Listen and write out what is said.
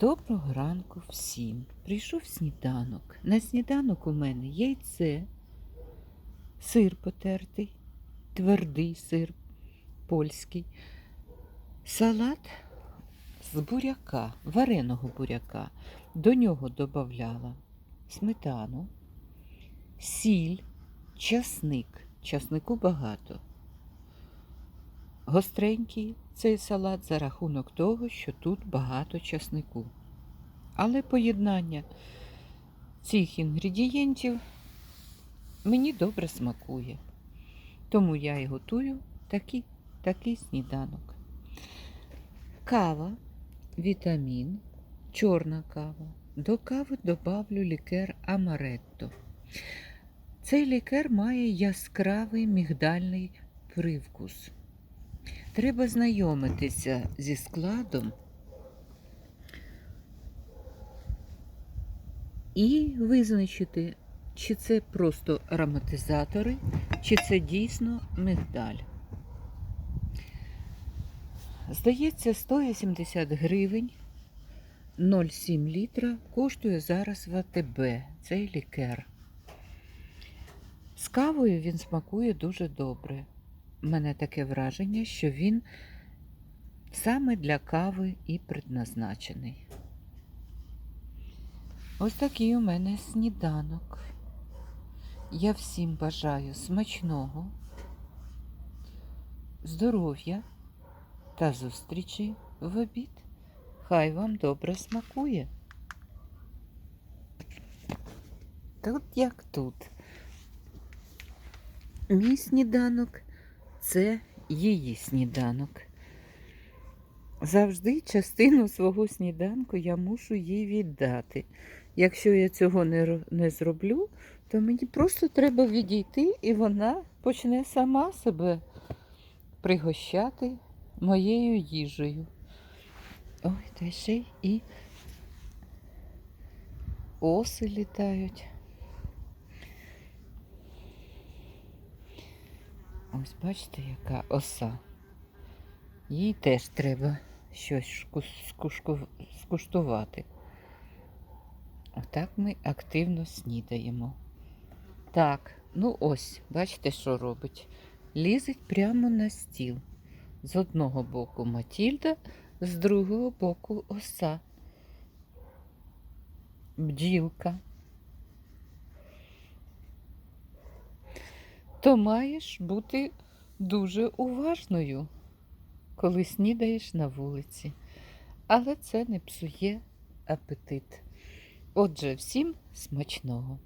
Доброго ранку всім. Прийшов сніданок. На сніданок у мене яйце, сир потертий, твердий сир польський, салат з буряка, вареного буряка. До нього додавала сметану, сіль, часник. Часнику багато. Гостренький цей салат за рахунок того, що тут багато часнику. Але поєднання цих інгредієнтів мені добре смакує. Тому я і готую такий, такий сніданок. Кава, вітамін, чорна кава. До кави добавлю лікер амаретто. Цей лікер має яскравий мігдальний привкус. Треба знайомитися зі складом і визначити, чи це просто ароматизатори, чи це дійсно мигдаль. Здається, 180 гривень 0,7 літра коштує зараз в АТБ цей лікер. З кавою він смакує дуже добре. Мене таке враження, що він саме для кави і предназначений. Ось такий у мене сніданок. Я всім бажаю смачного, здоров'я та зустрічі в обід. Хай вам добре смакує. Тут як тут. Мій сніданок це її сніданок. Завжди частину свого сніданку я мушу їй віддати. Якщо я цього не, не зроблю, то мені просто треба відійти, і вона почне сама себе пригощати моєю їжею. Ой, та ще і оси літають. Ось бачите, яка оса. Їй теж треба щось скуштувати. Отак ми активно снідаємо. Так, ну ось, бачите, що робить? Лізить прямо на стіл. З одного боку Матільда, з другого боку оса. Бджілка. То маєш бути дуже уважною, коли снідаєш на вулиці. Але це не псує апетит. Отже, всім смачного!